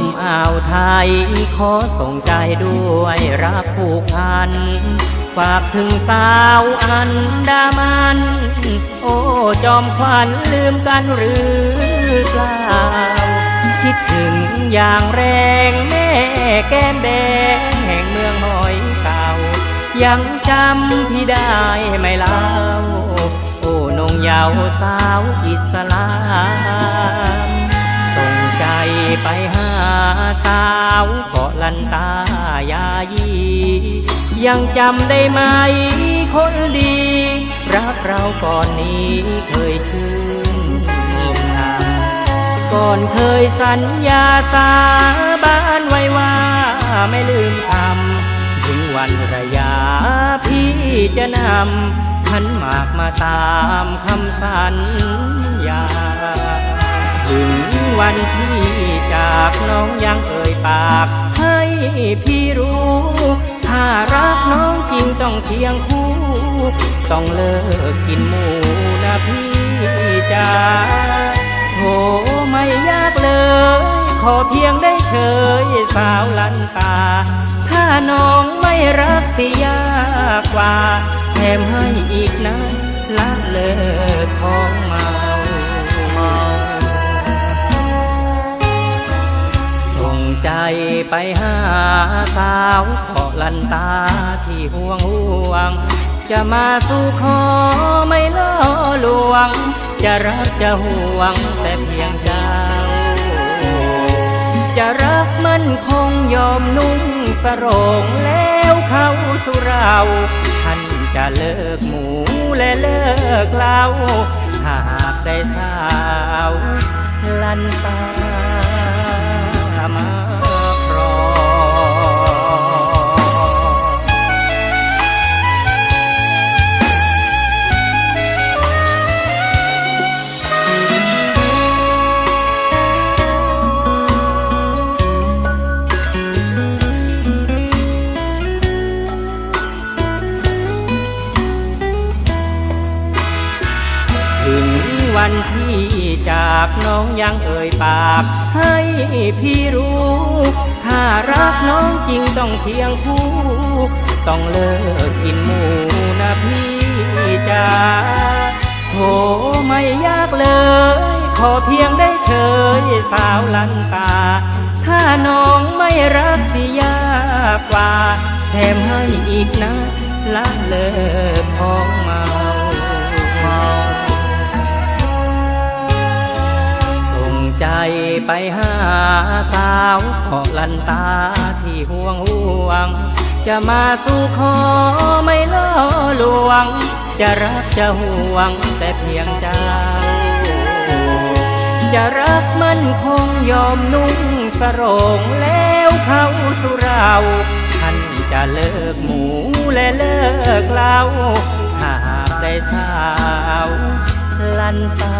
มอ่าวไทย ขอส่งใจด้วยรักผูกพัน ฝากถึงสาวอันดามัน โอ้ จอมขวัญลืมกันหรือเปล่า คิดถึงอย่างแรงแม่แก้มแดง แห่งเมืองหอยเก่า ยังจำพี่ได้ไหมเล่า โอ้นงยาวสาวอิสลามส่งใจไปห สาวเกาะลันตายายียังจำได้ไหมคนดี รักเราก่อนนี้เคยชื่นชมก่อนเคยสัญญาสาบานไว้ว่าไม่ลืมคำถึงวันระยาพี่จะนำขันหมากมาตามคำสัญญา ถึงวันที่จากน้องยังเอ่ยปาก ให้พี่รู้ ถ้ารักน้องจริงต้องเคียงคู่ ต้องเลิกกินหมูนะพี่จ๋าโถไม่ยากเลย ขอเพียงได้เฉยสาวลันตา ถ้าน้องไม่รักสิยากกว่าแถมให้อีกนะละเลิกของมา ไปหาสาวเกาะลันตาที่ห่วงห่วง จะมาสู่ขอไม่ล่อลวง จะรักจะห่วงแต่เพียงเจ้า จะรักมันคงยอมนุ่งสรงแล้วเขาสู่เราท่านจะเลิกหมูและเลิกเล้าหากได้สาวลันตา วันที่จากน้องยังเอ่ยปาก ให้พี่รู้ ถ้ารักน้องจริงต้องเคียงคู่ ต้องเลิกกินหมูนะพี่จ๋าโถไม่ยากเลย ขอเพียงได้เฉยสาวลันตา ถ้าน้องไม่รักสิยากกว่าแถมให้อีกนะละเลิกของมา ไปหาสาวเกาะลันตาที่ห่วงห่วง จะมาสู่ขอไม่ล่อลวง จะรักจะห่วงแต่เพียงเจ้า จะรักมันคงยอมนุ่งสรงแล้วเข้าสู่เราท่านจะเลิกหมูและเลิกเล้าถ้าหากได้สาวลันตา